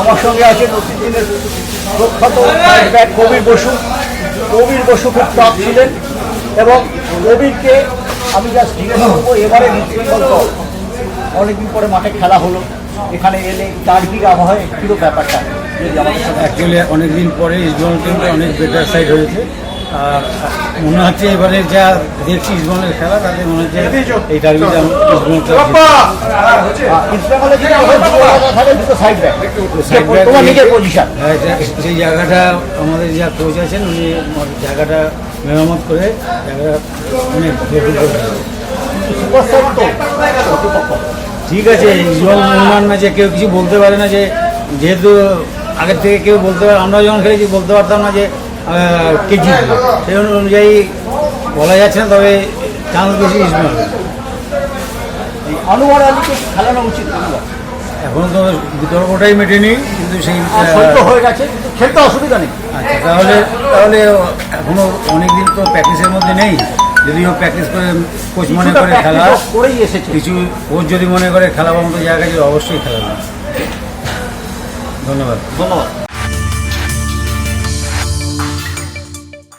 আমার সঙ্গে আছেন নতুন প্রখ্যাত কবির বসু। কবির বসু খুব চাপ ছিলেন এবং কবিরকে আমি জাস্ট জিজ্ঞেস করব, এবারে দল অনেকদিন পরে মাঠে খেলা হলো। এখানে এলে চারদিক আবহাওয়া একটু ব্যাপারটা? অনেকদিন পরে ইস্টবেঙ্গল টিমটা অনেক বেটার সাইড হয়েছে। আর মনে হচ্ছে এবারে যা দেখছি ইস্টবেঙ্গলের খেলা তাতে মনে হচ্ছে এই টার্গেটে যে পজিশন হ্যাঁ, সেই জায়গাটা আমাদের যা কোচ আছেন উনি জায়গাটা মেরামত করে জায়গাটা অনেক ঠিক আছে ইস্টবেঙ্গল মোহনবাগান ম্যাচে কেউ কিছু বলতে পারে না যে যেহেতু আগের থেকে কেউ বলতে পারে আমরা যখন খেলেছি বলতে পারতাম না যে আহ, কে জিতবে সেই অনুযায়ী বলা যাচ্ছে না তবে চান্স বেশি এই আনোয়ার আলীকে খেলানো উচিত। এখনও তো বিতর্কটাই মেটেনি কিন্তু সেই হয়ে গেছে কিন্তু খেলতে অসুবিধা নেই। আচ্ছা তাহলে তাহলে এখনও অনেক দিন তো প্র্যাকটিসের মধ্যে নেই। যদিও প্র্যাকটিস করে কোচ মনে করে খেলা করেই এসেছে। কিছু কোচ যদি মনে করে খেলাবার মতো জায়গায় অবশ্যই খেলা ধন্যবাদ। ধন্যবাদ।